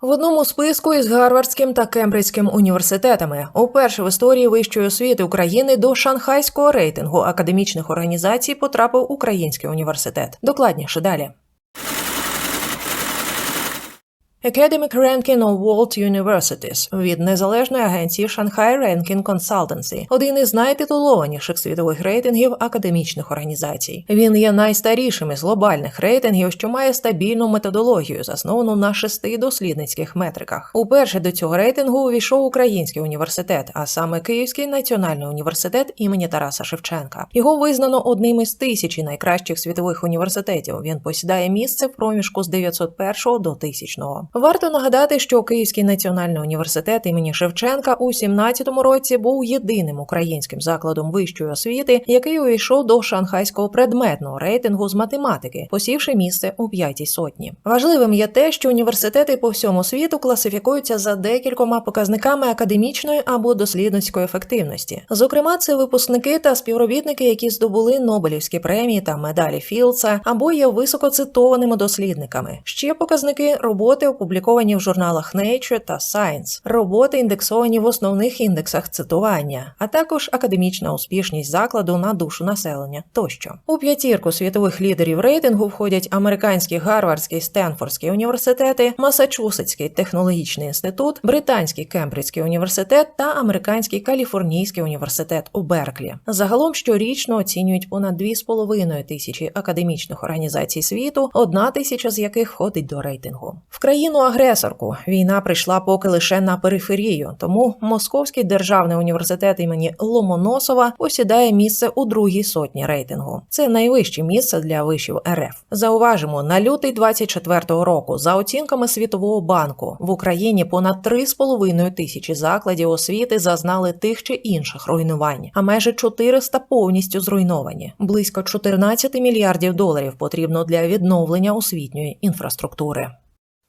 В одному списку із Гарвардським та Кембриджським університетами уперше в історії вищої освіти України до шанхайського рейтингу академічних організацій потрапив Український університет. Докладніше далі. Academic Ranking of World Universities від незалежної агенції Shanghai Ranking Consultancy, один із найтитулованіших світових рейтингів академічних організацій. Він є найстарішим із глобальних рейтингів, що має стабільну методологію, засновану на шести дослідницьких метриках. Уперше до цього рейтингу увійшов Український університет, а саме Київський національний університет імені Тараса Шевченка. Його визнано одним із тисячі найкращих світових університетів. Він посідає місце в проміжку з 901 до 1000. Варто нагадати, що Київський національний університет імені Шевченка у 17-му році був єдиним українським закладом вищої освіти, який увійшов до шанхайського предметного рейтингу з математики, посівши місце у п'ятій сотні. Важливим є те, що університети по всьому світу класифікуються за декількома показниками академічної або дослідницької ефективності. Зокрема, це випускники та співробітники, які здобули Нобелівські премії та медалі Філдса, або є високоцитованими дослідниками. Ще показники роботи опубліковані в журналах Nature та Science, роботи індексовані в основних індексах цитування, а також академічна успішність закладу на душу населення тощо. У п'ятірку світових лідерів рейтингу входять американський Гарвардський Стенфордський університети, Масачусетський технологічний інститут, Британський Кембриджський університет та американський Каліфорнійський університет у Берклі. Загалом щорічно оцінюють понад 2,5 тисячі академічних організацій світу, одна тисяча з яких входить до рейтингу. В країну-агресорку війна прийшла поки лише на периферію, тому Московський державний університет імені Ломоносова посідає місце у другій сотні рейтингу. Це найвище місце для вишів РФ. Зауважимо, на лютий 24-го року, за оцінками Світового банку, в Україні понад 3,5 тисячі закладів освіти зазнали тих чи інших руйнувань, а майже 400 повністю зруйновані. Близько 14 мільярдів доларів потрібно для відновлення освітньої інфраструктури.